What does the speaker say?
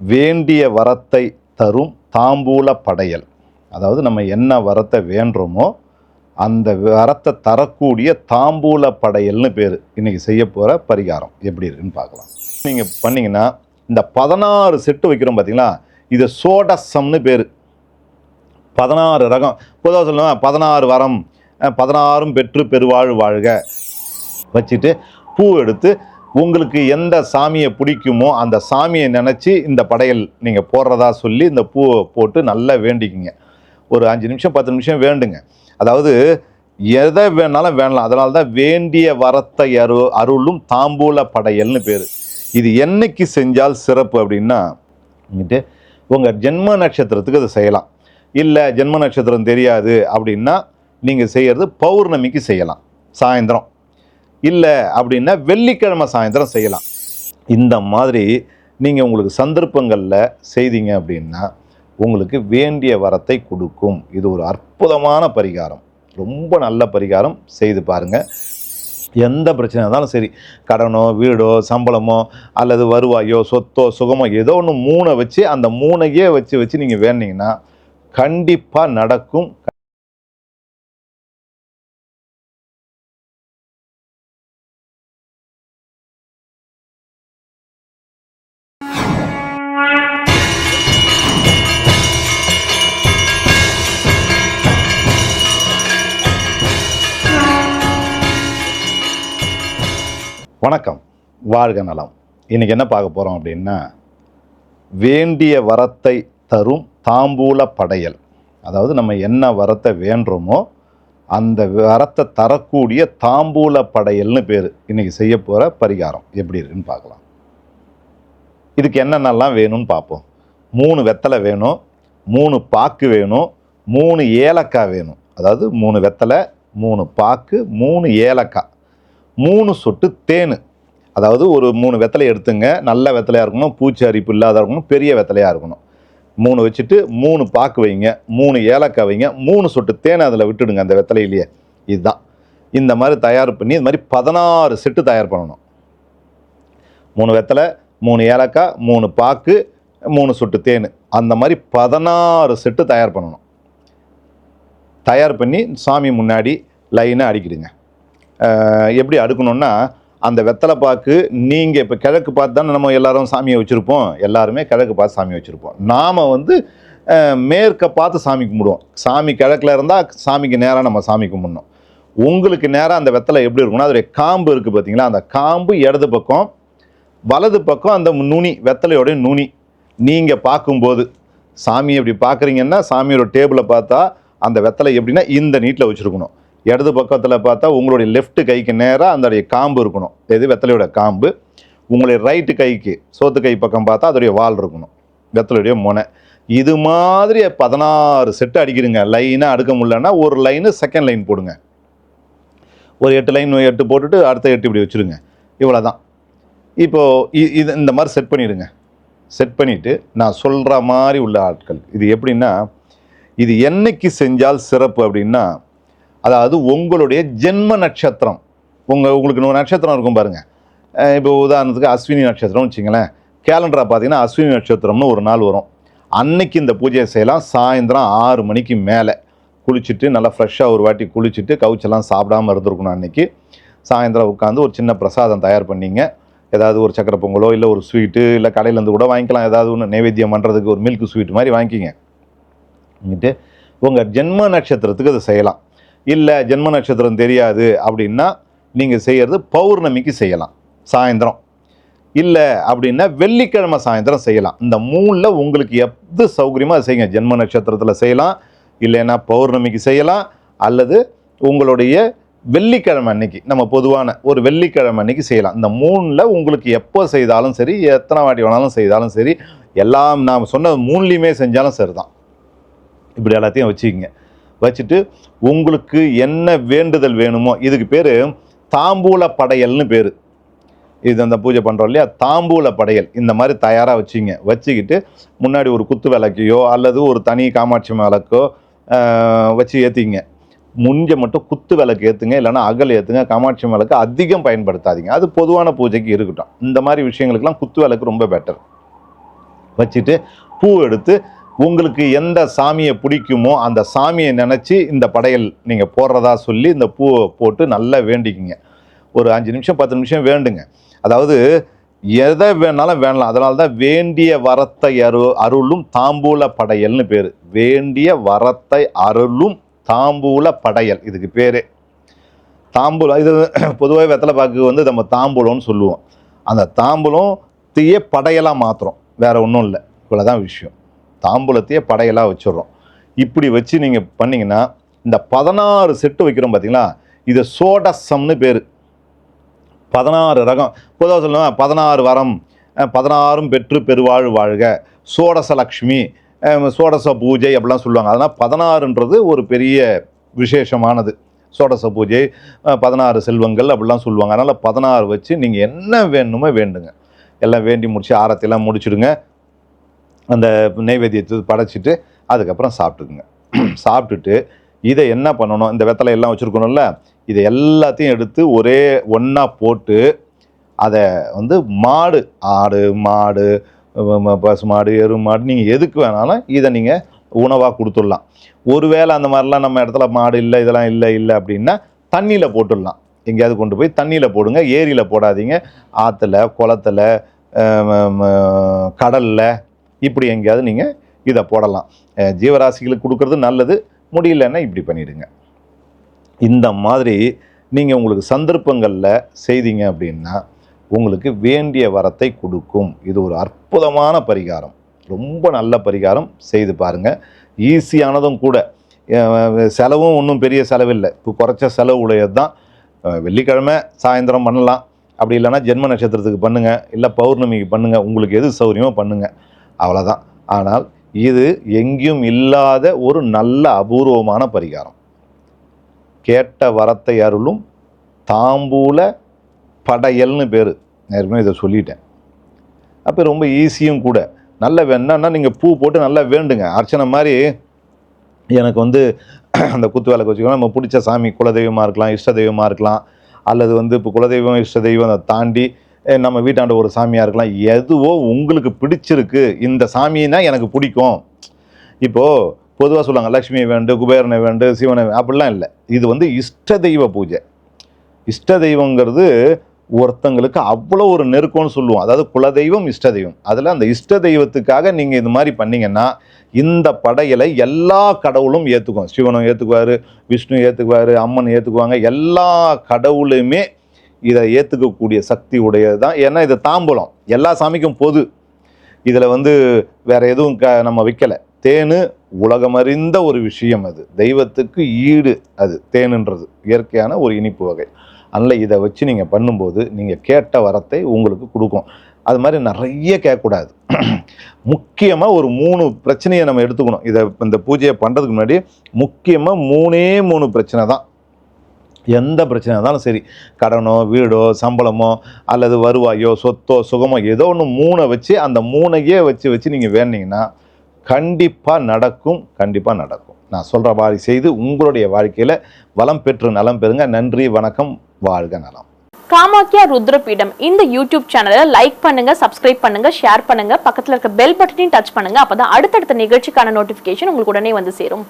வேண்டிய வரத்தை தரும் தாம்பூல படையல். அதாவது நம்ம என்ன வரத்தை வேண்டுறோமோ அந்த வரத்தை தரக்கூடிய தாம்பூல படையல்னு பேர் இன்னைக்கு செய்ய போகிற பரிகாரம். எப்படி இருக்குன்னு பார்க்கலாம். நீங்கள் பண்ணிங்கன்னா இந்த பதினாறு செட்டு வைக்கிறோம் பார்த்தீங்களா இது சோடசம்னு பேர். பதினாறு ரகம். பொதுவாக சொல்லுவேன் பதினாறு வரம் பதினாறும் பெற்று பெருவாழ் வாழ்க. வச்சுட்டு பூ எடுத்து உங்களுக்கு எந்த சாமியை பிடிக்குமோ அந்த சாமியை நினச்சி இந்த படையல் நீங்கள் போடுறதா சொல்லி இந்த பூவை போட்டு நல்லா வேண்டிக்கிங்க. ஒரு அஞ்சு நிமிஷம் பத்து நிமிஷம் வேண்டுங்க. அதாவது எதை வேணாலும் வேணலாம் அதனால தான் வேண்டிய வரத்தை அரு அருளும் தாம்பூல படையல்னு பேர். இது என்னைக்கு செஞ்சால் சிறப்பு அப்படின்னா உங்கள் ஜென்ம நட்சத்திரத்துக்கு அதை செய்யலாம். இல்லை ஜென்ம நட்சத்திரம் தெரியாது அப்படின்னா நீங்கள் செய்கிறது பௌர்ணமிக்கு செய்யலாம். சாயந்தரம். இல்லை அப்படின்னா வெள்ளிக்கிழமை சாயந்தரம் செய்யலாம். இந்த மாதிரி நீங்கள் உங்களுக்கு சந்தர்ப்பங்களில் செய்தீங்க அப்படின்னா உங்களுக்கு வேண்டிய வரத்தை கொடுக்கும். இது ஒரு அற்புதமான பரிகாரம். ரொம்ப நல்ல பரிகாரம் செய்து பாருங்கள் எந்த பிரச்சனை இருந்தாலும் சரி கடனோ வீடோ சம்பளமோ அல்லது வருவாயோ சொத்தோ சுகமோ ஏதோ ஒன்று மூணை வச்சு அந்த மூணையே வச்சு வச்சு நீங்கள் வேண்டிங்கன்னா கண்டிப்பாக நடக்கும். வணக்கம். வாழ்க நலம். இன்றைக்கி என்ன பார்க்க போகிறோம் அப்படின்னா வேண்டிய வரத்தை தரும் தாம்பூல படையல். அதாவது நம்ம என்ன வரத்தை வேண்டுறோமோ அந்த வரத்தை தரக்கூடிய தாம்பூல படையல்னு பேர் இன்றைக்கி செய்ய போகிற பரிகாரம் எப்படி இருக்குன்னு பார்க்கலாம். இதுக்கு என்னென்னலாம் வேணும்னு பார்ப்போம். மூணு வெத்தலை வேணும் மூணு பாக்கு வேணும் மூணு ஏலக்காய் வேணும். அதாவது மூணு வெத்தலை மூணு பாக்கு மூணு ஏலக்காய். மூணு சொட்டு தேன். அதாவது ஒரு மூணு வெத்தலை எடுத்துங்க. நல்ல வெத்தலையாக இருக்கணும் பூச்சி அரிப்பு இல்லாத இருக்கணும் பெரிய வெத்தலையாக இருக்கணும். மூணு வச்சுட்டு மூணு பாக்கு வைங்க. மூணு ஏலக்காய் வைங்க. மூணு சொட்டு தேனை அதில் விட்டுடுங்க அந்த வெத்தலையிலேயே. இதுதான். இந்த மாதிரி தயார் பண்ணி இது மாதிரி பதினாறு செட்டு தயார் பண்ணணும். மூணு வெத்தலை மூணு ஏலக்காய் மூணு பாக்கு மூணு சொட்டு தேன். அந்த மாதிரி பதினாறு செட்டு தயார் பண்ணணும். தயார் பண்ணி சாமி முன்னாடி லைனாக அடிக்கிடுங்க. எப்படி அடுக்கணும்னா அந்த வெத்தலை பாக்கு நீங்கள் இப்போ கிழக்கு பார்த்து தானே நம்ம எல்லாரும் சாமியை வச்சுருப்போம். எல்லாருமே கிழக்கு பார்த்து சாமி வச்சுருப்போம். நாம் வந்து மேற்க பார்த்து சாமி கும்பிடுவோம். சாமி கிழக்கில் இருந்தால் சாமிக்கு நேராக நம்ம சாமி கும்பிடணும். உங்களுக்கு நேராக அந்த வெத்தலை எப்படி இருக்கும்னா அதோடைய காம்பு இருக்குது பார்த்தீங்களா அந்த காம்பு இடது பக்கம் வலது பக்கம் அந்த நுனி வெத்தலையோடைய நுனி. நீங்கள் பார்க்கும்போது சாமி எப்படி பார்க்குறீங்கன்னா சாமியோட டேபிளை பார்த்தா அந்த வெத்தலை எப்படின்னா இந்த நீட்டில் வச்சுருக்கணும். இடது பக்கத்தில் பார்த்தா உங்களுடைய லெஃப்ட் கைக்கு நேராக அதோடைய காம்பு இருக்கணும். எது? வெத்தலையோட காம்பு. உங்களுடைய ரைட்டு கைக்கு சோத்து கை பக்கம் பார்த்தா அதோடைய வால் இருக்கணும். வெத்தலையுடைய முனை. இது மாதிரி பதினாறு செட்டு அடிக்கிறீங்க லைனாக அடுக்க முடியலன்னா ஒரு லைனு செகண்ட் லைன் போடுங்க. ஒரு எட்டு லைன் எட்டு போட்டுட்டு அடுத்த எட்டு இப்படி வச்சுருங்க. இவ்வளோ தான் இப்போது இது இந்த மாதிரி செட் பண்ணிடுங்க. செட் பண்ணிவிட்டு நான் சொல்கிற மாதிரி உள்ள ஆட்கள். இது எப்படின்னா இது என்னைக்கு செஞ்சால் சிறப்பு அப்படின்னா அதாவது உங்களுடைய ஜென்ம நட்சத்திரம். உங்கள் உங்களுக்கு இன்னொரு நட்சத்திரம் இருக்கும் பாருங்கள் இப்போ உதாரணத்துக்கு அஸ்வினி நட்சத்திரம்னு வச்சுங்களேன் கேலண்டராக பார்த்தீங்கன்னா அஸ்வினி நட்சத்திரம்னு ஒரு நாள் வரும். அன்னைக்கு இந்த பூஜையை செய்யலாம். சாயந்தரம் ஆறு மணிக்கு மேலே குளிச்சுட்டு நல்லா ஃப்ரெஷ்ஷாக ஒரு வாட்டி குளிச்சுட்டு கவுச்செல்லாம் சாப்பிடாம இருந்திருக்கணும் அன்றைக்கி சாயந்தரம் உட்காந்து ஒரு சின்ன பிரசாதம் தயார் பண்ணிங்க. ஏதாவது ஒரு சக்கரை பொங்கலோ இல்லை ஒரு ஸ்வீட்டு இல்லை கடையிலேருந்து கூட வாங்கிக்கலாம். ஏதாவது ஒன்று நைவேத்தியம் பண்ணுறதுக்கு ஒரு மில்க் ஸ்வீட் மாதிரி வாங்கிக்கிங்க. வாங்கிட்டு உங்கள் ஜென்ம நட்சத்திரத்துக்கு அதை செய்யலாம். இல்லை ஜென்ம நட்சத்திரம் தெரியாது அப்படின்னா நீங்கள் செய்கிறது பௌர்ணமிக்கு செய்யலாம். சாயந்தரம். இல்லை அப்படின்னா வெள்ளிக்கிழமை சாயந்தரம் செய்யலாம். இந்த மூணில் உங்களுக்கு எது சௌகரியமாக அதை செய்யுங்க. ஜென்ம நட்சத்திரத்தில் செய்யலாம். இல்லைன்னா பௌர்ணமிக்கு செய்யலாம். அல்லது உங்களுடைய வெள்ளிக்கிழமை அன்னைக்கு நம்ம பொதுவான ஒரு வெள்ளிக்கிழமை அன்னைக்கு செய்யலாம். இந்த மூணில் உங்களுக்கு எப்போ செய்தாலும் சரி எத்தனை வாட்டி வேணாலும் செய்தாலும் சரி எல்லாம் நாம் சொன்ன மூணுலேயுமே செஞ்சாலும் சரி தான் இப்படி எல்லாத்தையும் வச்சுக்கிங்க. வச்சுட்டு உங்களுக்கு என்ன வேண்டுதல் வேணுமோ இதுக்கு பேர் தாம்பூல படையல்னு பேர். இது அந்த பூஜை பண்ணுறோம் இல்லையா? தாம்பூல படையல். இந்த மாதிரி தயாராக வச்சுங்க. வச்சுக்கிட்டு முன்னாடி ஒரு குத்து விளக்கையோ அல்லது ஒரு தனி காமாட்சி விளக்கோ வச்சு ஏற்றிங்க முடிஞ்ச மட்டும் குத்து விளக்கு ஏற்றுங்க இல்லைன்னா அகல் ஏற்றுங்க காமாட்சி விளக்கு அதிகம் பயன்படுத்தாதீங்க. அது பொதுவான பூஜைக்கு இருக்கட்டும். இந்த மாதிரி விஷயங்களுக்கெல்லாம் குத்து விளக்கு ரொம்ப பெட்டர் வச்சுட்டு பூ எடுத்து உங்களுக்கு எந்த சாமியை பிடிக்குமோ அந்த சாமியை நினச்சி இந்த படையல் நீங்கள் போடுறதா சொல்லி இந்த பூவை போட்டு நல்லா வேண்டிக்குங்க. ஒரு அஞ்சு நிமிஷம் பத்து நிமிஷம் வேண்டுங்க. அதாவது எதை வேணாலும் வேணலாம் அதனால தான் வேண்டிய வரத்தை அரு அருளும் தாம்பூல படையல்னு பேர். வேண்டிய வரத்தை அருளும் தாம்பூல படையல். இதுக்கு பேர். தாம்பூலம் இது பொதுவாக வெத்தலை பாக்கு வந்து நம்ம தாம்பூலம்னு சொல்லுவோம். அந்த தாம்பூலம் தீய படையலாக மாற்றுறோம் வேறு ஒன்றும் இல்லை. இவ்வளோதான் விஷயம். தாம்பூலத்தையே படையெல்லாம் வச்சிடுறோம். இப்படி வச்சு நீங்கள் பண்ணிங்கன்னா இந்த பதினாறு செட்டு வைக்கிறோம் பார்த்தீங்களா இது சோடசம்னு பேர். பதினாறு ரகம். பொதுவாக சொல்லுவேன் பதினாறு வரம் பதினாறும் பெற்று பெருவாழ் வாழ்க. சோடசலக்ஷ்மி லக்ஷ்மி சோடச பூஜை அப்படிலாம் சொல்லுவாங்க. அதனால் பதினாறுன்றது ஒரு பெரிய விசேஷமானது. சோடச பூஜை பதினாறு செல்வங்கள் அப்படிலாம் சொல்லுவாங்க. அதனால் பதினாறு வச்சு நீங்கள் என்ன வேணுமோ வேண்டுங்க. எல்லாம் வேண்டி முடிச்சு ஆரத்திலாம் முடிச்சிடுங்க. அந்த நெய்வேத்தியத்தை படைச்சிட்டு அதுக்கப்புறம் சாப்பிட்டுக்குங்க. சாப்பிட்டுட்டு இதை என்ன பண்ணணும்? இந்த வெத்தலை எல்லாம் வச்சுருக்கணும்ல இதை எல்லாத்தையும் எடுத்து ஒரே ஒன்றா போட்டு அதை வந்து மாடு ஆடு மாடு பசு மாடு எரு மாடு நீங்கள் எதுக்கு வேணாலும் இதை நீங்கள் உணவாக கொடுத்துடலாம். ஒருவேளை அந்த மாதிரிலாம் நம்ம இடத்துல மாடு இல்லை இதெல்லாம் இல்லை இல்லை அப்படின்னா தண்ணியில் போட்டுடலாம். எங்கேயாவது கொண்டு போய் தண்ணியில் போடுங்க ஏரியில் போடாதீங்க. ஆற்றுல குளத்துல கடலில் இப்படி எங்கேயாவது நீங்கள் இதை போடலாம். ஜீவராசிகளுக்கு கொடுக்கறது நல்லது முடியலன்னா இப்படி பண்ணிடுங்க. இந்த மாதிரி நீங்கள் உங்களுக்கு சந்தர்ப்பங்களில் செய்தீங்க அப்படின்னா உங்களுக்கு வேண்டிய வரத்தை கொடுக்கும். இது ஒரு அற்புதமான பரிகாரம். ரொம்ப நல்ல பரிகாரம் செய்து பாருங்கள் ஈஸியானதும் கூட. செலவும் ஒன்றும் பெரிய செலவில்லை. இப்போ குறைச்ச செலவு உடையது தான் வெள்ளிக்கிழமை சாயந்தரம் பண்ணலாம். அப்படி இல்லைன்னா ஜென்ம நட்சத்திரத்துக்கு பண்ணுங்கள் இல்லை பௌர்ணமிக்கு பண்ணுங்கள் உங்களுக்கு எது சௌகரியமோ பண்ணுங்கள் அவ்வளோதான் ஆனால் இது எங்கேயும் இல்லாத ஒரு நல்ல அபூர்வமான பரிகாரம். கேட்ட வரத்தை அருளும் தாம்பூல படையல்னு பேர். ஏற்கனவே இதை சொல்லிட்டேன். அப்போ ரொம்ப ஈஸியும் கூட. நல்ல வேணுன்னா நீங்கள் பூ போட்டு நல்லா வேண்டுங்க. அர்ச்சனை மாதிரி எனக்கு வந்து அந்த குத்து விளக்கு வச்சுக்கோங்க. நம்ம பிடிச்ச சாமி குலதெய்வமாக இருக்கலாம் இஷ்ட தெய்வமாக இருக்கலாம். அல்லது வந்து இப்போ குலதெய்வம் இஷ்ட தெய்வம் அதை தாண்டி நம்ம வீட்டாண்ட ஒரு சாமியாக இருக்கலாம். எதுவோ உங்களுக்கு பிடிச்சிருக்கு இந்த சாமின்னா எனக்கு பிடிக்கும். இப்போது பொதுவாக சொல்லுவாங்க லக்ஷ்மியை வேண்டு குபேரனை வேண்டு சிவனை அப்படிலாம் இல்லை. இது வந்து இஷ்ட தெய்வ பூஜை. இஷ்ட தெய்வங்கிறது ஒருத்தங்களுக்கு அவ்வளோ ஒரு நெருக்கம்னு சொல்லுவோம். அதாவது குலதெய்வம் இஷ்ட தெய்வம். அதில் அந்த இஷ்ட தெய்வத்துக்காக நீங்கள் இது மாதிரி பண்ணிங்கன்னா இந்த படையலை எல்லா கடவுளும் ஏற்றுக்கும் சிவனும் ஏற்றுக்குவார் விஷ்ணு ஏற்றுக்குவார் அம்மன் ஏற்றுக்குவாங்க எல்லா கடவுளுமே இதை ஏற்றுக்கக்கூடிய சக்தி உடையது தான் ஏன்னா இது தாம்பூலம். எல்லா சாமிக்கும் பொது. இதில் வந்து வேறு எதுவும் க நம்ம வைக்கலை. தேனு உலகமறிந்த ஒரு விஷயம் அது. தெய்வத்துக்கு ஈடு அது தேனுன்றது. இயற்கையான ஒரு இனிப்பு வகை. அதனால் இதை வச்சு நீங்கள் பண்ணும்போது நீங்கள் கேட்ட வரத்தை உங்களுக்கு கொடுக்கும். அது மாதிரி நிறைய கேட்கக்கூடாது. முக்கியமாக ஒரு மூணு பிரச்சனையை நம்ம எடுத்துக்கணும். இதை இந்த பூஜையை பண்ணுறதுக்கு முன்னாடி முக்கியமாக மூணே மூணு பிரச்சனை தான். எந்த பிரச்சனை இருந்தாலும் சரி கடனோ வீடோ சம்பளமோ அல்லது வருவாயோ சொத்தோ சுகமோ ஏதோ ஒன்று மூணை வச்சு அந்த மூணையே வச்சு வச்சு நீங்கள் வேண்டிங்கன்னா கண்டிப்பாக நடக்கும் கண்டிப்பாக நடக்கும். நான் சொல்கிற மாதிரி செய்து உங்களுடைய வாழ்க்கையில் வளம் பெற்று நலம் பெறுங்க. நன்றி வணக்கம் வாழ்க நலம். காமாக்கியா ருத்ரபீடம். இந்த யூடியூப் சேனலை லைக் பண்ணுங்க சப்ஸ்கிரைப் பண்ணுங்க ஷேர் பண்ணுங்க. பக்கத்தில் இருக்க பெல் பட்டனையும் டச் பண்ணுங்க. அப்பதான் அடுத்தடுத்த நிகழ்ச்சிக்கான நோட்டிபிகேஷன் உங்களுக்கு உடனே வந்து சேரும்.